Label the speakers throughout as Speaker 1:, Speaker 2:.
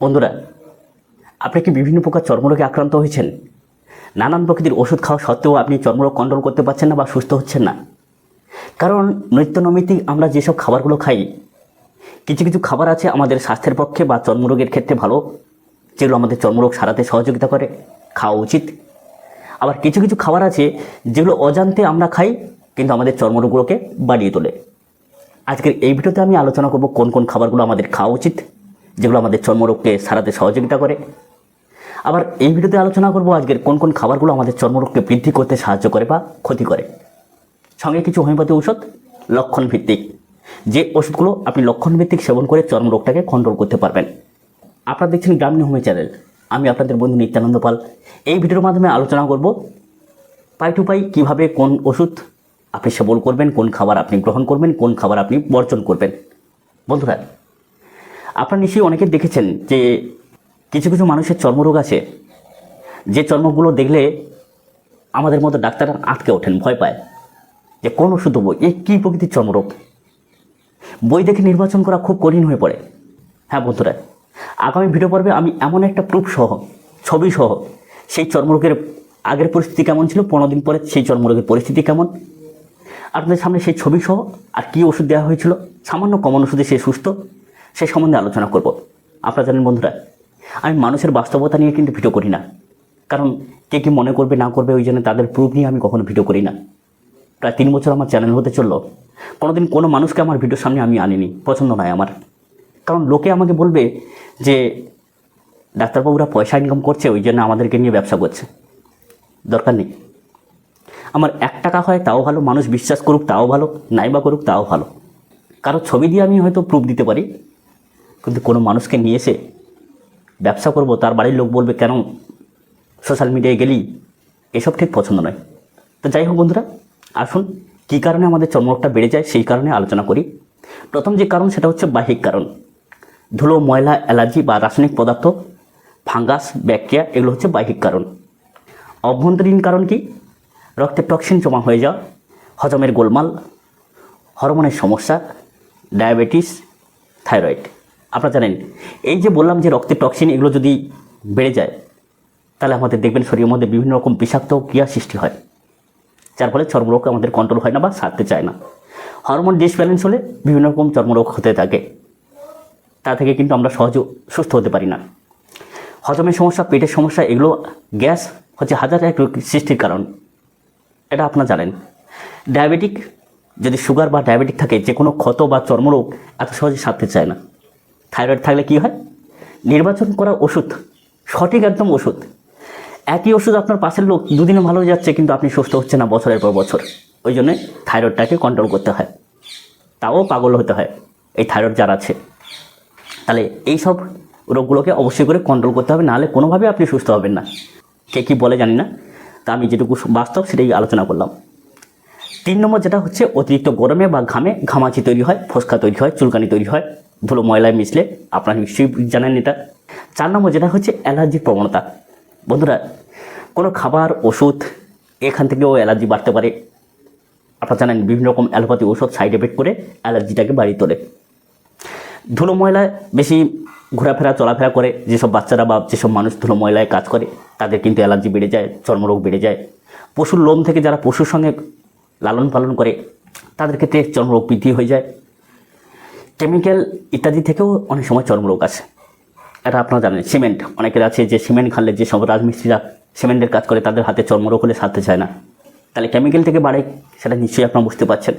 Speaker 1: বন্ধুরা, আপনি কি বিভিন্ন প্রকার চর্মরোগে আক্রান্ত হয়েছেন? নানান প্রকৃতির ওষুধ খাওয়া সত্ত্বেও আপনি চর্মরোগ কন্ট্রোল করতে পারছেন না বা সুস্থ হচ্ছেন না। কারণ নিত্যনৈমিত্তিক আমরা যেসব খাবারগুলো খাই, কিছু কিছু খাবার আছে আমাদের স্বাস্থ্যের পক্ষে বা চর্মরোগের ক্ষেত্রে ভালো, যেগুলো আমাদের চর্মরোগ সারাতে সহযোগিতা করে, খাওয়া উচিত। আবার কিছু কিছু খাবার আছে যেগুলো অজান্তে আমরা খাই, কিন্তু আমাদের চর্মরোগগুলোকে বাড়িয়ে তোলে। আজকের এই ভিডিওতে আমি আলোচনা করব কোন কোন খাবারগুলো আমাদের খাওয়া উচিত। যেগুলো আমাদের চর্মরোগকে সারাতে সহযোগিতা করে। আবার এই ভিডিওতে আলোচনা করব আজকের কোন কোন খাবারগুলো আমাদের চর্মরোগকে বৃদ্ধি করতে সাহায্য করে বা ক্ষতি করে। সঙ্গে কিছু হোমিওপ্যাথি ঔষধ লক্ষণ ভিত্তিক যে ওষুধগুলো আপনি লক্ষণ ভিত্তিক সেবন করে চর্মরোগটাকে কন্ট্রোল করতে পারবেন। আপনারা দেখছেন গ্রামীণ হোমি চ্যানেল। আমি আপনাদের বন্ধু নিত্যানন্দ পাল। এই ভিডিওর মাধ্যমে আলোচনা করব পাই টু পাই কীভাবে কোন ওষুধ আপনি সেবন করবেন, কোন খাবার আপনি গ্রহণ করবেন, কোন খাবার আপনি বর্জন করবেন। বন্ধুরা আপনারা নিশ্চয়ই অনেকে দেখেছেন যে কিছু কিছু মানুষের চর্মরোগ আছে। যে চর্মগুলো দেখলে আমাদের মতো ডাক্তার আটকে ওঠেন, ভয় পায়। যে কোন ওষুধ দেবো? এ কী প্রকৃতির চর্মরোগ? বই দেখে নির্বাচন করা খুব কঠিন হয়ে পড়ে। হ্যাঁ বন্ধুরা, আগামী ভিডিও পর্বে আমি এমন একটা প্রুফ সহ, ছবি সহ সেই চর্মরোগের আগের পরিস্থিতি কেমন ছিল, পনেরো দিন পরে সেই চর্মরোগের পরিস্থিতি কেমন? আপনাদের সামনে সেই ছবি সহ আর কী ওষুধ দেওয়া হয়েছিল? সামান্য কমন ওষুধে সে সুস্থ। সেই সম্বন্ধে আলোচনা করব। আপনারা জানেন বন্ধুরা, আমি মানুষের বাস্তবতা নিয়ে কিন্তু ভিডিও করি না। কারণ কে কী মনে করবে, না করবে, ওই জন্য তাদের প্রুফ নিয়ে আমি কখনো ভিডিও করি না। প্রায় তিন বছর আমার চ্যানেল হতে চলল। কোনোদিন কোনো মানুষকে আমার ভিডিওর সামনে আমি আনিনি, পছন্দ নয় আমার। কারণ লোকে আমাকে বলবে যে, ডাক্তারবাবুরা পয়সা ইনকাম করছে, ওই জন্য আমাদেরকে নিয়ে ব্যবসা করছে। দরকার নেই। আমার এক টাকা হয়, তাও ভালো, মানুষ বিশ্বাস করুক, তাও ভালো নাইবা করুক, তাও ভালো। কারও ছবি দিয়ে আমি হয়তো প্রুফ দিতে পারি কিন্তু কোনো মানুষকে নিয়ে এসে ব্যবসা করব, তার বাড়ির লোক বলবে, কেন সোশ্যাল মিডিয়ায় গেলি? এসব ঠিক পছন্দ নয়। তো যাই হোক বন্ধুরা, আসুন কী কারণে আমাদের চর্মরোগটা বেড়ে যায় সেই কারণে আলোচনা করি। প্রথম যে কারণ, সেটা হচ্ছে বাহ্যিক কারণ। ধুলো, ময়লা, অ্যালার্জি বা রাসায়নিক পদার্থ, ফাঙ্গাস, ব্যাকটেরিয়া, এগুলো হচ্ছে বাহ্যিক কারণ। অভ্যন্তরীণ কারণ কি? রক্তে টক্সিন জমা হয়ে যাওয়া, হজমের গোলমাল, হরমোনের সমস্যা, ডায়াবেটিস, থাইরয়েড। আপনারা জানেন, এই যে বললাম যে রক্তের টক্সিন এগুলো যদি বেড়ে যায়, তাহলে আমাদের দেখবেন শরীরের মধ্যে বিভিন্ন রকম বিষাক্ত ক্রিয়া সৃষ্টি হয়। যার ফলে চর্মরোগ আমাদের কন্ট্রোল হয় না বা সারতে চায় না। হরমোন ডিসব্যালেন্স হলে বিভিন্ন রকম চর্মরোগ হতে থাকে। তা থেকে কিন্তু আমরা সহজে সুস্থ হতে পারি না। হজমের সমস্যা, পেটের সমস্যা, এগুলো গ্যাস হচ্ছে হাজার এক সৃষ্টির কারণ। এটা আপনারা জানেন। ডায়াবেটিক যদি সুগার বা ডায়াবেটিক থাকে যে কোনো ক্ষত বা চর্মরোগ এত সহজে সারতে চায় না। থাইরয়েড থাকলে কি হয়? নির্বাচন করা ওষুধ, সঠিক একদম ওষুধ। একই ওষুধ আপনার পাশের লোক দুদিনে ভালো হয়ে যাচ্ছে, কিন্তু আপনি সুস্থ হচ্ছে না বছরের পর বছর। ওই জন্যে থাইরয়েডটাকে কন্ট্রোল করতে হয়। তাও পাগল হতে হয়, এই থাইরয়েড যার আছে। তাহলে এই সব রোগগুলোকে অবশ্যই করে কন্ট্রোল করতে হবে, নাহলে কোনোভাবে আপনি সুস্থ হবেন না। কে কী বলে জানি না, তা আমি যেটুকু বাস্তব সেটাই আলোচনা করলাম। তিন নম্বর যেটা হচ্ছে অতিরিক্ত গরমে বা ঘামে ঘামাচি তৈরি হয়, ফোসকা তৈরি হয়, চুলকানি তৈরি হয়। ধুলো ময়লায় মিশলে আপনারা নিশ্চয়ই জানেন এটা। চার নম্বর যেটা হচ্ছে অ্যালার্জির প্রবণতা। বন্ধুরা, কোনো খাবার, ওষুধ এখান থেকেও অ্যালার্জি বাড়তে পারে। আপনারা জানেন বিভিন্ন রকম অ্যালোপ্যাথি ওষুধ সাইড এফেক্ট করে অ্যালার্জিটাকে বাড়িয়ে তোলে। ধুলো ময়লায় বেশি ঘোরাফেরা, চলাফেরা করে, যেসব বাচ্চারা বা যেসব মানুষ ধুলো ময়লায় কাজ করে, তাদের কিন্তু অ্যালার্জি বেড়ে যায়, চর্মরোগ বেড়ে যায়। পশুর লোম থেকে যারা পশুর সঙ্গে লালন পালন করে, তাদের ক্ষেত্রে চর্মরোগ বৃদ্ধি হয়ে যায়। কেমিক্যাল ইত্যাদি থেকেও অনেক সময় চর্মরোগ আছে। এটা আপনারা জানেন, সিমেন্ট। অনেকের আছে যে সিমেন্ট খানলে যে সব রাজমিস্ত্রিরা সিমেন্টের কাজ করে, তাদের হাতে চর্মরোগ হলে সারতে চায় না। তাহলে কেমিক্যাল থেকে বাড়ে সেটা নিশ্চয়ই আপনারা বুঝতে পারছেন।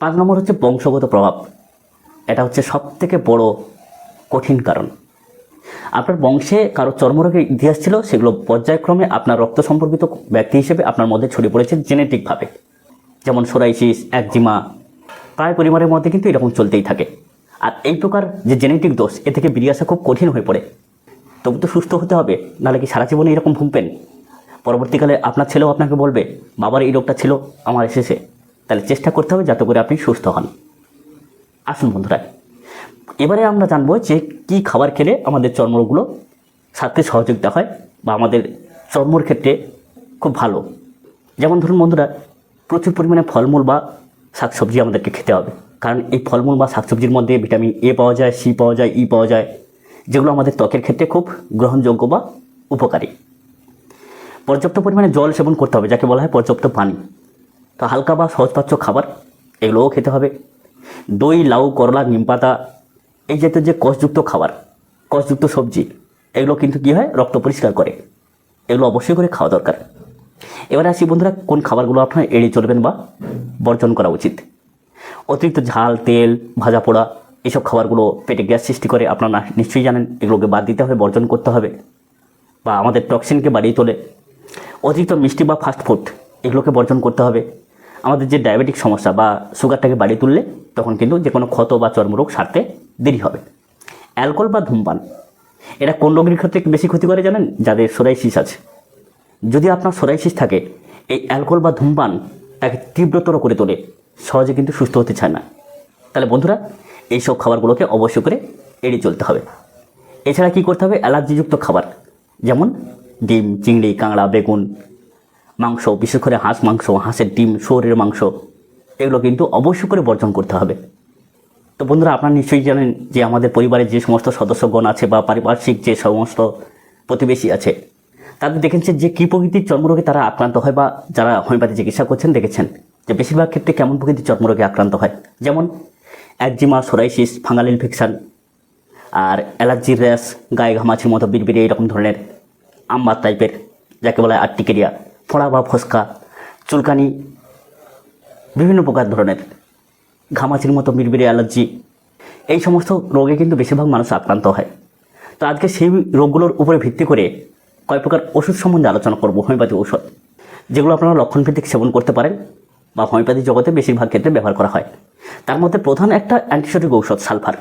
Speaker 1: পাঁচ নম্বর হচ্ছে বংশগত প্রভাব। এটা হচ্ছে সব থেকে বড় কঠিন কারণ। আপনার বংশে কারও চর্মরোগের ইতিহাস ছিল, সেগুলো পর্যায়ক্রমে আপনার রক্ত সম্পর্কিত ব্যক্তি হিসেবে আপনার মধ্যে ছড়িয়ে পড়েছে জেনেটিকভাবে যেমন সোরাইসিস একজিমা প্রায় পরিবারের মধ্যে কিন্তু এরকম চলতেই থাকে। আর এই প্রকার যে জেনেটিক দোষ, এ থেকে বেরিয়ে আসা খুব কঠিন হয়ে পড়ে। তবু তো সুস্থ হতে হবে, নাহলে কি সারা জীবনে এরকম ভুগবেন? পরবর্তীকালে আপনার ছেলেও আপনাকে বলবে, বাবার এই রোগটা ছিল, আমার এসেছে। তাহলে চেষ্টা করতে হবে যাতে করে আপনি সুস্থ হন। আসুন বন্ধুরা, এবারে আমরা জানব যে কি খাবার খেলে আমাদের চর্মরোগগুলো সারতে সহযোগিতা হয় বা আমাদের চর্মর ক্ষেত্রে খুব ভালো। যেমন ধরুন বন্ধুরা, প্রচুর পরিমাণে ফলমূল বা শাকসবজি আমাদেরকে খেতে হবে। কারণ এই ফলমূল বা শাকসবজির মধ্যে ভিটামিন এ পাওয়া যায় সি পাওয়া যায় ই পাওয়া যায়, যেগুলো আমাদের ত্বকের ক্ষেত্রে খুব গ্রহণযোগ্য বা উপকারী। পর্যাপ্ত পরিমাণে জল সেবন করতে হবে, যাকে বলা হয় পর্যাপ্ত পানি। তো হালকা বা সহজপাচ্য খাবার, এগুলোও খেতে হবে। দই, লাউ, করলা, নিম পাতা, এই জাতীয় যে কষযুক্ত খাবার, কষযুক্ত সবজি, এগুলো কিন্তু কী হয়, রক্ত পরিষ্কার করে। এগুলো অবশ্যই করে খাওয়া দরকার। এবারে আসি বন্ধুরা, কোন খাবারগুলো আপনার এড়িয়ে চলবেন বা বর্জন করা উচিত? অতিরিক্ত ঝাল, তেল, ভাজা পোড়া, এসব খাবারগুলো পেটে গ্যাস সৃষ্টি করে আপনারা নিশ্চয়ই জানেন, এগুলোকে বাদ দিতে হবে, বর্জন করতে হবে বা আমাদের টক্সিনকে বাড়িয়ে তোলে। অতিরিক্ত মিষ্টি বা ফাস্ট ফুড এগুলোকে বর্জন করতে হবে। আমাদের যে ডায়াবেটিক সমস্যা বা সুগারটাকে বাড়িয়ে তুললে তখন কিন্তু যে কোনো ক্ষত বা চর্মরোগ সারতে দেরি হবে। অ্যালকোহল বা ধূমপান, এটা কোন রোগের ক্ষেত্রে বেশি ক্ষতি করে জানেন? যাদের সোরাইসিস আছে। যদি আপনার সোরাইসিস থাকে, এই অ্যালকোহল বা ধূমপান তাকে তীব্রতর করে তোলে। সহজে কিন্তু সুস্থ হতে চায় না। তাহলে বন্ধুরা, এইসব খাবারগুলোকে অবশ্যই করে এড়িয়ে চলতে হবে। এছাড়া কী করতে হবে? অ্যালার্জিযুক্ত খাবার, যেমন ডিম, চিংড়ি, কাঁকড়া, বেগুন, মাংস, বিশেষ করে হাঁস মাংস, হাঁসের ডিম, শুয়োরের মাংস, এগুলো কিন্তু অবশ্যই করে বর্জন করতে হবে। তো বন্ধুরা, আপনারা নিশ্চয়ই জানেন যে আমাদের পরিবারের যে সমস্ত সদস্যগণ আছে বা পারিপার্শ্বিক যে সমস্ত প্রতিবেশী আছে তাদের দেখেছেন যে কী প্রকৃতির চর্মরোগে তারা আক্রান্ত হয় বা যারা হোমিওপ্যাথি চিকিৎসা করছেন দেখেছেন যে, বেশিরভাগ ক্ষেত্রে কেমন প্রকৃতির চর্মরোগে আক্রান্ত হয়। যেমন অ্যাকজিমা সোরাইসিস ফাঙ্গাল ইনফেকশন আর অ্যালার্জির র্যাশ, গায়ে ঘামাছির মতো বিড়বিড়ে এইরকম ধরনের আম্বার টাইপের, যাকে বলা হয় আর্টিকেরিয়া, ফোড়া বা ফসকা, চুলকানি, বিভিন্ন প্রকার ধরনের ঘামাচির মতো বিড়বিড়ে অ্যালার্জি, এই সমস্ত রোগে কিন্তু বেশিরভাগ মানুষ আক্রান্ত হয়। তো আজকে সেই রোগগুলোর উপরে ভিত্তি করে কয় প্রকার ওষুধ সম্বন্ধে আলোচনা করব, হোমিওপ্যাথি ঔষধ, যেগুলো আপনারা লক্ষণভিত্তিক সেবন করতে পারেন বা হোমিওপ্যাথি জগতে বেশিরভাগ ক্ষেত্রে ব্যবহার করা হয়। তার মধ্যে প্রধান একটা অ্যান্টিসেপ্টিক ঔষধ, সালফার।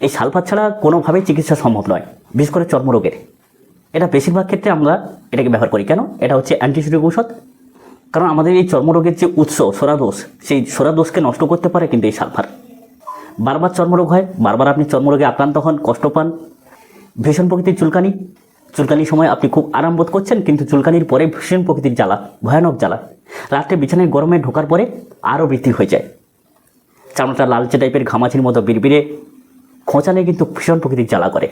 Speaker 1: এই সালফার ছাড়া কোনোভাবেই চিকিৎসা সম্ভব নয়, বিশেষ করে চর্মরোগের। এটা বেশিরভাগ ক্ষেত্রে আমরা এটাকে ব্যবহার করি। কেন? এটা হচ্ছে অ্যান্টিসেপ্টিক ঔষধ। কারণ আমাদের এই চর্মরোগের যে উৎস সোরাদোষ সেই সোরাদোষকে নষ্ট করতে পারে কিন্তু এই সালফার। বারবার চর্মরোগ হয়, বারবার আপনি চর্মরোগে আক্রান্ত হন, কষ্ট পান, ভীষণ প্রকৃতির চুলকানি চুলকানির সময় আপনি খুব আরাম বোধ করছেন, কিন্তু চুলকানির পরে ভীষণ প্রকৃতির জ্বালা, ভয়ানক জ্বালা। রাত্রে বিছানায় গরমে ঢোকার পরে আরও বৃদ্ধি হয়ে যায়। চামড়াটা লালচে টাইপের ঘামাচির মতো বিড়বিড়ে খোঁচালে কিন্তু ভীষণ প্রকৃতির জ্বালা করে।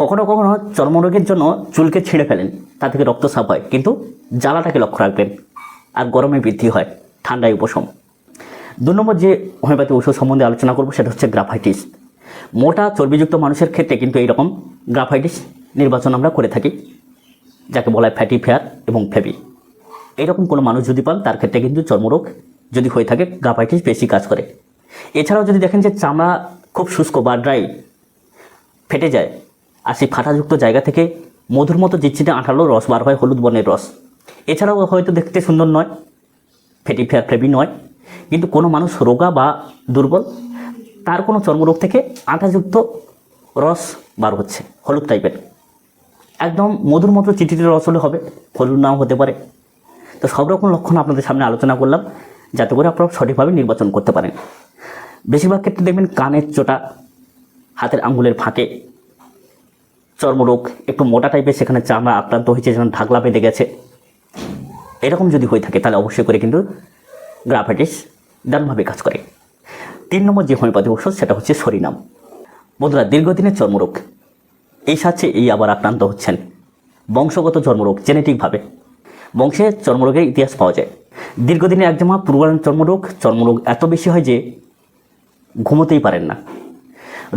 Speaker 1: কখনো কখনো চর্মরোগের জন্য চুলকে ছিঁড়ে ফেলেন, তা থেকে রক্তস্রাব হয়, কিন্তু জ্বালাটাকে লক্ষ্য রাখবেন। আর গরমে বৃদ্ধি হয়, ঠান্ডায় উপশম। দু নম্বর যে হোমিওপ্যাথি ওষুধ সম্বন্ধে আলোচনা করব, সেটা হচ্ছে গ্রাফাইটিস। মোটা চর্বিযুক্ত মানুষের ক্ষেত্রে কিন্তু এইরকম গ্রাফাইটিস নির্বাচন আমরা করে থাকি, যাকে বলা হয় ফ্যাটি ফেয়ার এবং ফেবি এরকম কোনো মানুষ যদি পান, তার ক্ষেত্রে কিন্তু চর্মরোগ যদি হয়ে থাকে গ্রাফাইটিস বেশি কাজ করে। এছাড়াও যদি দেখেন যে চামড়া খুব শুষ্ক বা ড্রাই ফেটে যায়, আর সেই ফাটাযুক্ত জায়গা থেকে মধুর মতো জিচ্ছিতে আঠালো রস বার হয়, হলুদ বর্ণের রস। এছাড়াও হয়তো দেখতে সুন্দর নয় ফেটি ফেয়ার ফ্লেবি নয়, কিন্তু কোনো মানুষ রোগা বা দুর্বল, তার কোনো চর্মরোগ থেকে আঠাযুক্ত রস বার হচ্ছে, হলুদ টাইপের একদম মধুর মতো চিঠিতে রস হলে হবে হলুদ নাও হতে পারে। তো সব রকম লক্ষণ আপনাদের সামনে আলোচনা করলাম, যাতে করে আপনারা সঠিকভাবে নির্বাচন করতে পারেন। বেশিরভাগ ক্ষেত্রে দেখবেন কানের চোটা, হাতের আঙ্গুলের ফাঁকে, চর্মরোগ, একটু মোটা টাইপের সেখানে চামড়া আক্রান্ত হয়েছে, যেমন ঢাকলা বেঁধে গেছে। এরকম যদি হয়ে থাকে, তাহলে অবশ্যই করে কিন্তু গ্রাফাইটিস দারুণভাবে কাজ করে। তিন নম্বর যে হোমিওপ্যাথি ওষুধ সেটা হচ্ছে সরিনাম। বন্ধুরা, দীর্ঘদিনের চর্মরোগ। এই সাথে এই আবার আক্রান্ত হচ্ছেন। বংশগত চর্মরোগ, জেনেটিকভাবে। বংশে চর্মরোগের ইতিহাস পাওয়া যায়। দীর্ঘদিনের একজমা পুরোনো চর্মরোগ চর্মরোগ এত বেশি হয় যে ঘুমোতেই পারেন না।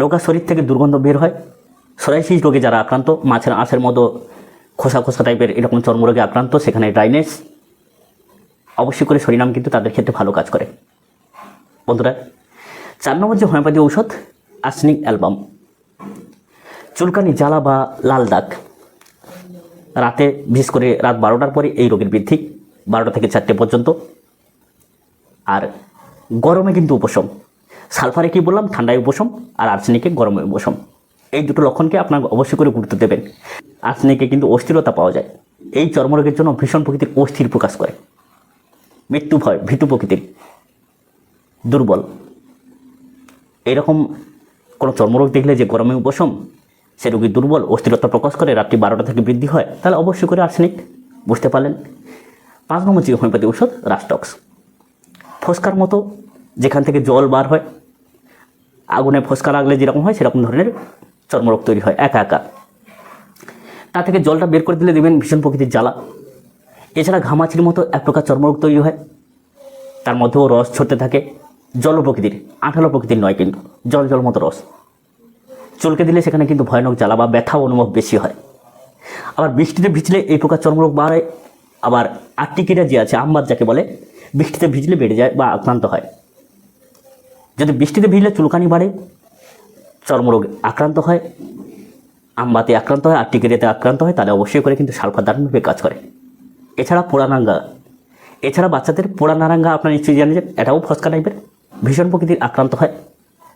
Speaker 1: রোগা শরীর থেকে দুর্গন্ধ বের হয়। সোরাইসিস রোগে যারা আক্রান্ত, মাছের আঁশের মতো খোসা খোসা টাইপের এরকম চর্মরোগে আক্রান্ত, সেখানে ড্রাইনেস অবশ্যই করে সরিনাম কিন্তু তাদের ক্ষেত্রে ভালো কাজ করে। বন্ধুরা, চার নম্বর যে হোমিওপ্যাথি ঔষধ আর্সেনিক অ্যালবাম চুলকানি, জ্বালা বা লাল দাগ। রাতে, বিশেষ করে রাত বারোটার পরে এই রোগের বৃদ্ধি বারোটা থেকে চারটে পর্যন্ত। আর গরমে কিন্তু উপশম। সালফারে কি বললাম? ঠান্ডায় উপশম আর আর্সেনিকে গরমে উপশম। এই দুটো লক্ষণকে আপনার অবশ্যই করে গুরুত্ব দেবেন। আর্সেনিকে কিন্তু অস্থিরতা পাওয়া যায়। এই চর্মরোগের জন্য ভীষণ প্রকৃতির অস্থির প্রকাশ করে। মৃত্যু ভয়, ভীতু প্রকৃতির দুর্বল। এরকম কোনো চর্মরোগ দেখলে যে গরমে উপশম সে রোগী দুর্বল, অস্থিরতা প্রকাশ করে রাত্রি বারোটা থেকে বৃদ্ধি হয়, তাহলে অবশ্যই করে আর্সেনিক। বুঝতে পারলেন? পাঁচ নম্বর যে হোমিওপ্যাথি ঔষধ, রাস্টক্স। ফোসকার মতো যেখান থেকে জল বার হয়, আগুনে ফোসকা লাগলে যেরকম হয়, সেরকম ধরনের চর্মরোগ তৈরি হয়, একা একা। তা থেকে জলটা বের করে দিলে দেবেন ভীষণ প্রকৃতির জ্বালা। এছাড়া ঘামাচির মতো এক প্রকার চর্মরোগ তৈরি হয়। তার মধ্যেও রস ছড়তে থাকে। জল প্রকৃতির আঠালো প্রকৃতির নয় কিন্তু, জল জল মতো রস। চলকে দিলে সেখানে কিন্তু ভয়ানক জ্বালা বা ব্যথা অনুভব বেশি হয়। আবার বৃষ্টিতে ভিজলে এই প্রকার চর্মরোগ বাড়ে, আবার আটটিকিরা যে আছে, আমবাদ যাকে বলে, বৃষ্টিতে ভিজলে বেড়ে যায় বা আক্রান্ত হয়। যদি বৃষ্টিতে ভিজলে চুলকানি বাড়ে, চর্মরোগ আক্রান্ত হয়, আমবাতে আক্রান্ত হয় আটটিকিরিয়াতে আক্রান্ত হয়, তাহলে অবশ্যই করে কিন্তু সালফার দারুণভাবে কাজ করে। এছাড়া পোড়ানাঙ্গা এছাড়া বাচ্চাদের পোড়া নারাঙ্গা আপনারা নিশ্চয়ই জানেন এটাও ফসকা টাইপের ভীষণ প্রকৃতির আক্রান্ত হয়।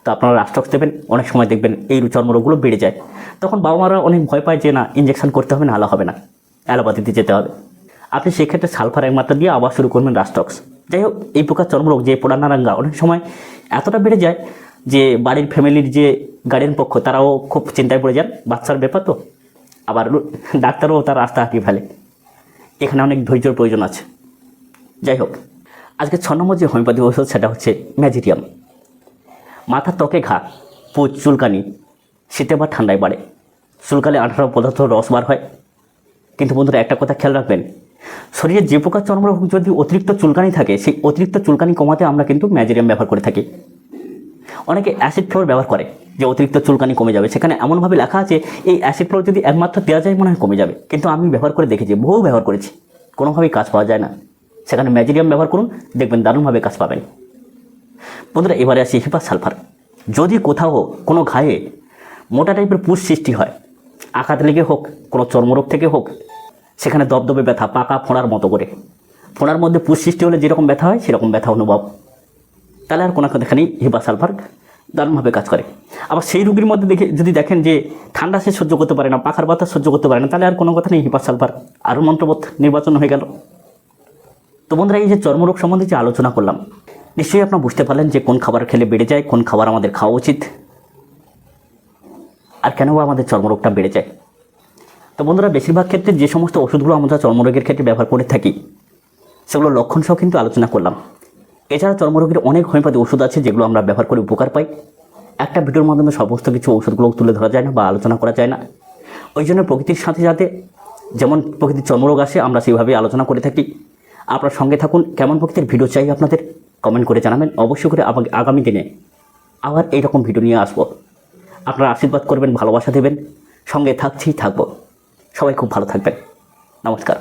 Speaker 1: তো আপনারা রাষ্ট্রক্স দেবেন, অনেক সময় দেখবেন এই চর্মরোগগুলো বেড়ে যায়। তখন বাবা মারা অনেক ভয় পায় যে না ইঞ্জেকশন করতে হবে না, আলো হবে না অ্যালোপ্যাথিতে যেতে হবে। আপনি সেক্ষেত্রে সালফার এক মাত্রা দিয়ে আবার শুরু করবেন রাস্টক্স যাই হোক, এই প্রকার চর্মরোগ যে পোড়া নারাঙ্গা, অনেক সময় এতটা বেড়ে যায় যে বাড়ির ফ্যামিলির যে গার্ডিয়ান পক্ষ, তারাও খুব চিন্তায় পড়ে যান, বাচ্চার ব্যাপার তো। আবার ডাক্তারও তার রাস্তা হাঁটিয়ে ফেলে। এখানে অনেক ধৈর্যর প্রয়োজন আছে। যাই হোক, আজকে ছ নম্বর যে হোমিওপ্যাথি ওষুধ, সেটা হচ্ছে ম্যাজিরিয়াম মাথার ত্বকে ঘা পুজ চুলকানি, শীতে বা ঠান্ডায় বাড়ে। চুলকালে আঠারো পদার্থ রস বার হয়। কিন্তু বন্ধুরা, একটা কথা খেয়াল রাখবেন, শরীরে যে প্রকার চর্মরোগ যদি অতিরিক্ত চুলকানি থাকে, সেই অতিরিক্ত চুলকানি কমাতে আমরা কিন্তু ম্যাজেরিয়াম ব্যবহার করে থাকি। অনেকে অ্যাসিড ফ্লোর ব্যবহার করে, যে অতিরিক্ত চুলকানি কমে যাবে। সেখানে এমনভাবে লেখা আছে, এই অ্যাসিড ফ্লোর যদি একমাত্র দেওয়া যায়, মনে হয় কমে যাবে। কিন্তু আমি ব্যবহার করে দেখেছি, বহু ব্যবহার করেছি। কোনোভাবেই কাজ পাওয়া যায় না। সেখানে ম্যাজেরিয়াম ব্যবহার করুন, দেখবেন দারুণভাবে কাজ পাবেন। বন্ধুরা, এবারে আসি হিপাস সালফার। যদি কোথাও কোনো ঘায়ে মোটা টাইপের পুষ সৃষ্টি হয়, আঘাত লেগে হোক, কোনো চর্মরোগ থেকে হোক, সেখানে দবদবে ব্যথা, পাকা ফোঁড়ার মতো করে। ফোঁড়ার মধ্যে পুষ সৃষ্টি হলে যেরকম ব্যথা হয়, সেরকম ব্যথা অনুভব। তাহলে আর কোনো দেখানেই হিপা সালফার দারুণভাবে কাজ করে। আবার সেই রুগীর মধ্যে দেখে, যদি দেখেন যে ঠান্ডা সে সহ্য করতে পারে না, পাখার বাতাস সহ্য করতে পারে না, তাহলে আর কোনো কথা নেই হিপা সালফার। আরও মন্ত্রবোধ নির্বাচন হয়ে গেল। তো বন্ধুরা, এই যে চর্মরোগ সম্বন্ধে যে আলোচনা করলাম নিশ্চয়ই আপনারা বুঝতে পারলেন যে কোন খাবার খেলে বেড়ে যায়, কোন খাবার আমাদের খাওয়া উচিত। আর কেন বা আমাদের চর্মরোগটা বেড়ে যায়? তো বন্ধুরা, বেশিরভাগ ক্ষেত্রে যে সমস্ত ওষুধগুলো আমরা চর্মরোগের ক্ষেত্রে ব্যবহার করে থাকি সেগুলো লক্ষণ সহ কিন্তু আলোচনা করলাম। এছাড়া চর্মরোগের অনেক হোমিওপ্যাথি ওষুধ আছে যেগুলো আমরা ব্যবহার করে উপকার পাই। একটা ভিডিওর মাধ্যমে সমস্ত কিছু ওষুধগুলো তুলে ধরা যায় না বা আলোচনা করা যায় না। ওই জন্য প্রকৃতির সাথে যাতে যেমন প্রকৃতির চর্মরোগ আসে, আমরা সেইভাবেই আলোচনা করে থাকি। আপনার সঙ্গে থাকুন। কেমন প্রকৃতির ভিডিও চাই আপনাদের? কমেন্ট করে জানাবেন। অবশ্যই করে আমাকে আগামী দিনে আবার এইরকম ভিডিও নিয়ে আসব। আপনারা আশীর্বাদ করবেন, ভালোবাসা দেবেন। সঙ্গে থাকছি, থাকব। সবাই খুব ভালো থাকবেন। নমস্কার।